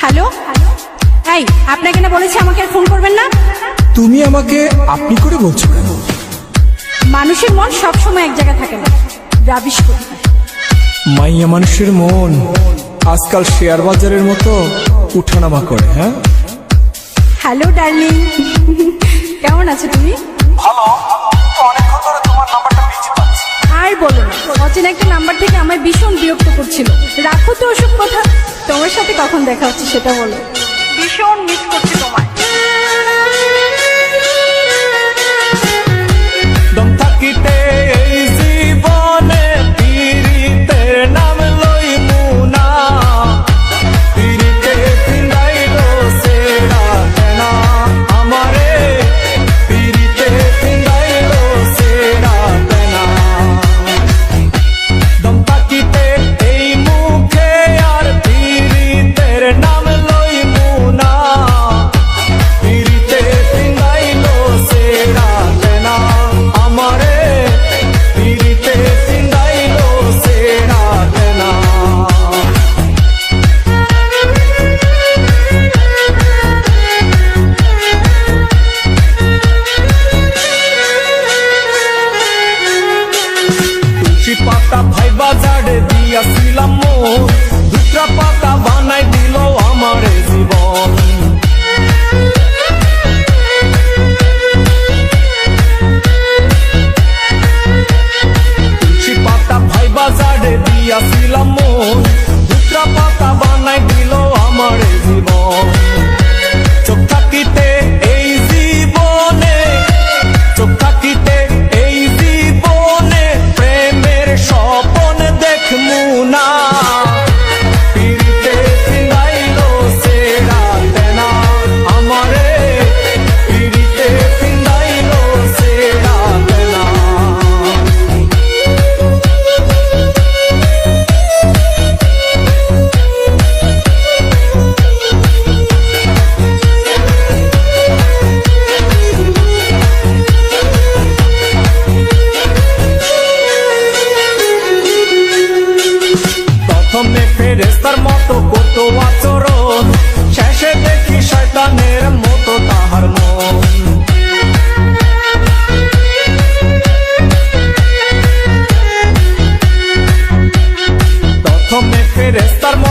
Hello? এই আপনাকে না বলেছি আমাকে আর ফোন করবেন না? তুমি আমাকে আপনি করে বলছো কেন? মানুষের মন সবসময় এক জায়গায় থাকে না। রাবিশ করে। মাইয়া মানুষের মন আজকাল শেয়ার বাজারের মতো উঠানামা করে হ্যাঁ? Hello darling. কেমন আছো তুমি? ভালো। অনেকক্ষণ ধরে তোমার নাম্বারটা বিজি পাচ্ছি। আর বলো না অচেনা একটা নাম্বার থেকে আমায় ভীষণ বিরক্ত করছিল। রাখো তো ওসব সাথে কখন দেখা হচ্ছে সেটা বলো। ভীষণ মিস করছি তোমায়। পাতা ভাই বাজারে দিয়াছিলাম দুটা ফেরেস্তার মতো কত আচরণ। শেষে দেখি শয়তানের মতো তাহার মন। প্রথমে ফেরেস্তার মতো